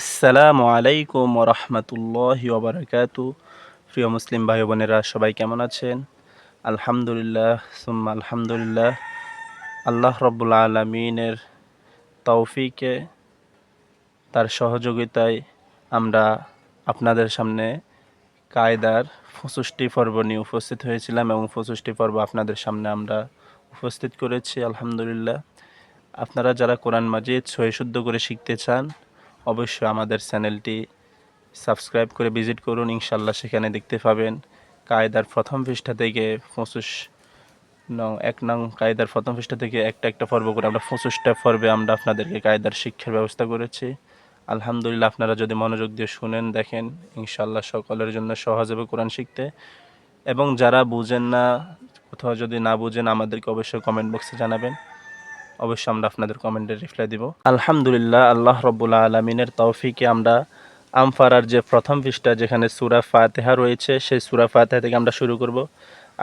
আসসালামু আলাইকুম রহমতুল্লাহ ওবরাকাতু প্রিয় মুসলিম ভাই বোনেরা সবাই কেমন আছেন? আলহামদুলিল্লাহ, সুম্মা আলহামদুলিল্লাহ। আল্লাহ রব্বুল আলমিনের তৌফিকে, তার সহযোগিতায় আমরা আপনাদের সামনে কায়দার পঁচিশটি পর্ব নিয়ে উপস্থিত হয়েছিলাম এবং পঁচিশটি পর্ব আপনাদের সামনে আমরা উপস্থিত করেছি, আলহামদুলিল্লাহ। আপনারা যারা কোরআন মাজিদ সহি শুদ্ধ করে শিখতে চান অবশ্যই আমাদের চ্যানেলটি সাবস্ক্রাইব করে ভিজিট করুন। ইনশাল্লাহ সেখানে দেখতে পাবেন কায়দার প্রথম পৃষ্ঠা থেকে পঁচিশ নং, এক নং কায়দার প্রথম পৃষ্ঠা থেকে একটা একটা পর্ব করে আমরা পঁচিশটা পর্বে আমরা আপনাদেরকে কায়দার শিক্ষার ব্যবস্থা করেছি। আলহামদুলিল্লাহ আপনারা যদি মনোযোগ দিয়ে শুনেন, দেখেন ইনশাল্লাহ সকলের জন্য সহজ হবে কোরআন শিখতে। এবং যারা বুঝেন না, কোথাও যদি না বুঝেন, আমাদেরকে অবশ্যই কমেন্ট বক্সে জানাবেন। অবশ্যই আমরা আপনাদের কমেন্টে রিপ্লাই দিব। আলহামদুলিল্লাহ, আল্লাহ রব্বুল্লা আলমিনের তৌফিকে আমরা আমফারার যে প্রথম পৃষ্ঠা যেখানে সুরা ফাতেহা রয়েছে, সেই সুরা ফাতেহা থেকে আমরা শুরু করব।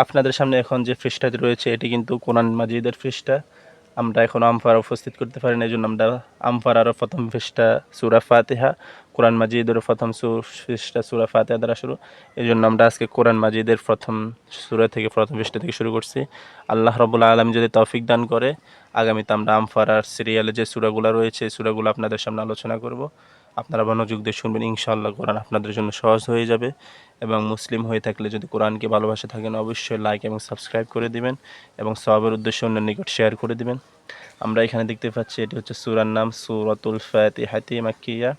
আপনাদের সামনে এখন যে পৃষ্ঠাটি রয়েছে, এটি কিন্তু কোরআন মাজিদের পৃষ্ঠা। আমরা এখন আমফার উপস্থিত করতে পারি না এই জন্য আমরা আমফারারও প্রথম পৃষ্ঠা সুরা ফাতেহা, কোরআন মাজিদের প্রথম পৃষ্ঠা সুরা ফাতেহা দ্বারা শুরু। এই জন্য আমরা আজকে কোরআন মাজিদের প্রথম সুরা থেকে, প্রথম পৃষ্ঠা থেকে শুরু করছি। আল্লাহ রবুল্লা আলম যদি তৌফিক দান করে, আগামীতে আমরা আমফারার সিরিয়ালে যে সুরাগুলো রয়েছে, সুরাগুলো আপনাদের সামনে আলোচনা করব। আপনারা মনোযোগ দিয়ে শুনবেন, ইনশাআল্লাহ কোরআন আপনাদের জন্য সহজ হয়ে যাবে। এবং মুসলিম হয়ে থাকলে যদি কোরআনকে ভালোবাসে থাকেন, অবশ্যই লাইক এবং সাবস্ক্রাইব করে দিবেন এবং সবের উদ্দেশ্যে অন্যের নিকট শেয়ার করে দিবেন। আমরা এখানে দেখতে পাচ্ছি, এটি হচ্ছে সুরার নাম সুরতুল সুরাতুল ফাতিহাতি মাক্কিয়া।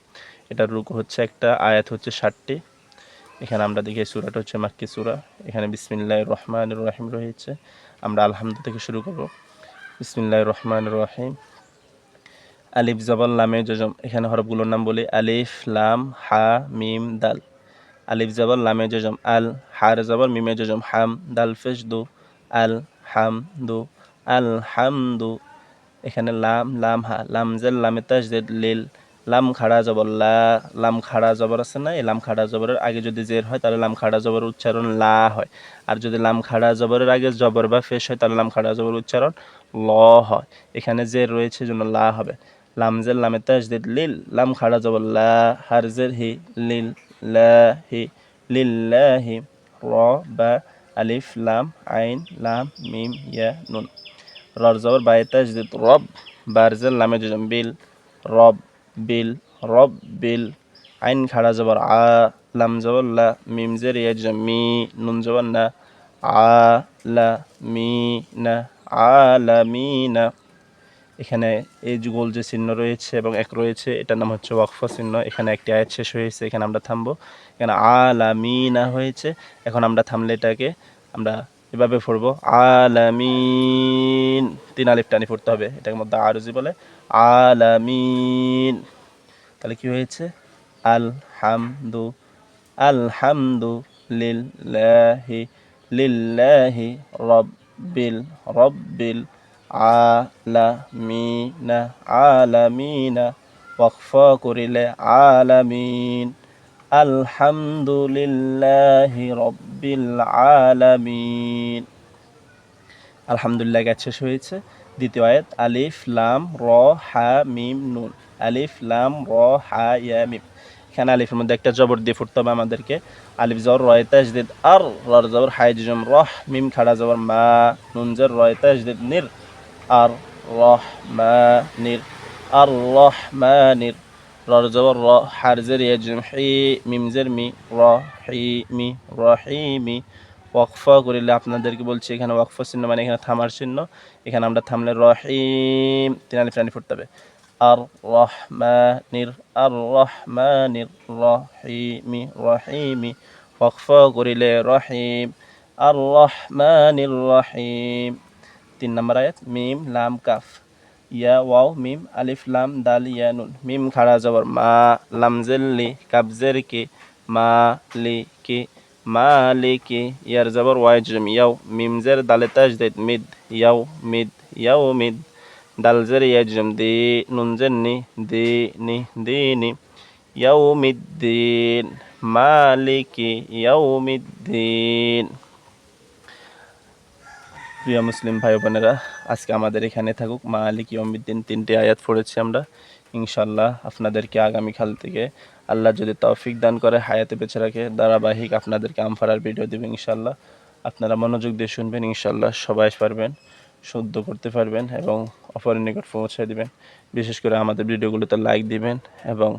এটার রুক হচ্ছে একটা, আয়াত হচ্ছে ষাটটি। এখানে আমরা দেখি সুরাটা হচ্ছে মাক্কি সুরা। এখানে বিসমিল্লাহ রহমান রহিম রয়েছে। আমরা আলহামদু থেকে শুরু করব। বিসমিল্লাহ রহমান রহিম। আলিফ জবল লামে জজম এখানে হরফগুলোর নাম বলি, আলিফ, লাম, হা, মিম, দাল। আলিফ জবল লামে জজম আল, হার জবল মিমে জজম হাম, দাল, ফেস, দু, আল, হাম, দু, আল, হাম, দু। এখানে লাম লাম, হা, লাম, জেল, লামে তাজদিদ, লিল। লাম খাড়া জবর, লা, লাম খাড়া জবর আছে না? এই লাম খাড়া জবরের আগে যদি জের হয়, তাহলে লাম খাড়া জবর উচ্চারণ লা হয়। আর যদি লাম খাড়া জবরের আগে জবর বা ফেস হয়, তাহলে লাম খাড়া জবর উচ্চারণ ল হয়। এখানে জের রয়েছে জন্য লা হবে। লাম জের লামে তাজদিদ লিল, লাম খাড়া জবর লা হার জের হি লিল লা হি লিল্লাহি র বা আলিফ লাম আইন লাম মিম ইয়া নুন। রর জবর বাই তাজদিদ রব বারজেল লামে জজম বিল, রব বিল রব বিল, আইন খাড়া জবর আ লাম জবর লা মিম জের ইয়া জজম মি, নুন জবর না আ লা মি না আলামিনা এখানে এই গোল যে চিহ্ন রয়েছে এবং এক রয়েছে, এটার নাম হচ্ছে ওয়াকফ চিহ্ন। এখানে একটি আয়াত শেষ হয়েছে, এখানে আমরা থামবো। এখানে আলামিনা হয়েছে, এখন আমরা থামলে এটাকে আমরা এভাবে পড়ব। আলামিন, তিন আলিফ টানি পড়তে হবে এটার মধ্যে আরজি বলে। আলামিন, তাহলে কি হয়েছে? আলহামদু আলহামদু লিল্লাহি লিল্লাহি রব্বিল রব্বিল আলামিনা আলামিনা ওয়াকফ করিলে আলামিন, আলহামদুলিল্লাহি রব্বিল আলামিন। আলহামদুলিল্লাহ গাছ হয়েছে। দ্বিতীয় আয়াত, আলিফ, লাম, র, হা, মিম, নুন। আলিফ, লাম, র, হা, ইয়া, মিম। এখানে আলিফের মধ্যে একটা জবর দিয়ে ফুটতে হবে আমাদেরকে। আলিফ জবর রয় তাজদিদ, আর, রর জবর হাই জম রহ, মিম, খাড়া জবর, মা, নুন জর রয় তাজদিদ, নির। আর রহ মা আর রহ মা নির রর জবর র হার জের ইয়া জম হি মিম জের মি র হি মি রহিমি ওয়াকফ করিলে আপনাদেরকে বলছি এখানে ওয়াকফ চিহ্ন মানে এখানে থামার চিহ্ন এখানে আমরা থামলে রহিম তিন আলিফ টানি ফুটতে হবে আর রহমানির আর রহমানির রহিমি রহিমি ওয়াকফ করিলে রহিম আর রহমানির রহিম তিন নম্বর আয়াত, মিম, লাম, কাফ। ইয়া, ওয়াও, মিম, আলিফ, লাম, দাল, ইয়া, নুন। মিম খাড়া জবর, মা, লাম জেল্লি কাব জের, কি। মা, লি, কি। ইয়ার জবর, ওয়াই, জম, ইয়াও। মিম, জের, দালে, তাজদিদ, মিদ, ইয়াও মিদ ইয়াও, মিদ। দাল, জের ইয়া জম, দি, নুন, জের, নি, দি, নি দিনি। ইয়াউমিদ্দিন মালিকি ইয়াউমিদ্দিন প্রিয় মুসলিম ভাই বোনেরা, আজকে আমাদের এখানে থাকুক মালিক ইয়মিদ্দিন তিনটে আয়াত পড়েছি আমরা। ইনশাল্লাহ আপনাদেরকে আগামীকাল থেকে আল্লাহ যদি তৌফিক দান করে, হায়াতে বেঁচে রাখে, ধারাবাহিক আপনাদেরকে আমফারার ভিডিও দেবে ইনশাল্লাহ আপনারা মনোযোগ দিয়ে শুনবেন ইনশাল্লাহ সবাই পারবেন, শুদ্ধ করতে পারবেন এবং অপরের নিকট পৌঁছে দিবেন। বিশেষ করে আমাদের ভিডিওগুলোতে লাইক দিবেন এবং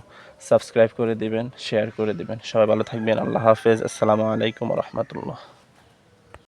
সাবস্ক্রাইব করে দিবেন শেয়ার করে দিবেন। সবাই ভালো থাকবেন, আল্লাহ হাফেজ। আসসালামু আলাইকুম রহমতুল্লাহ।